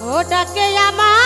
ওটাকে আমার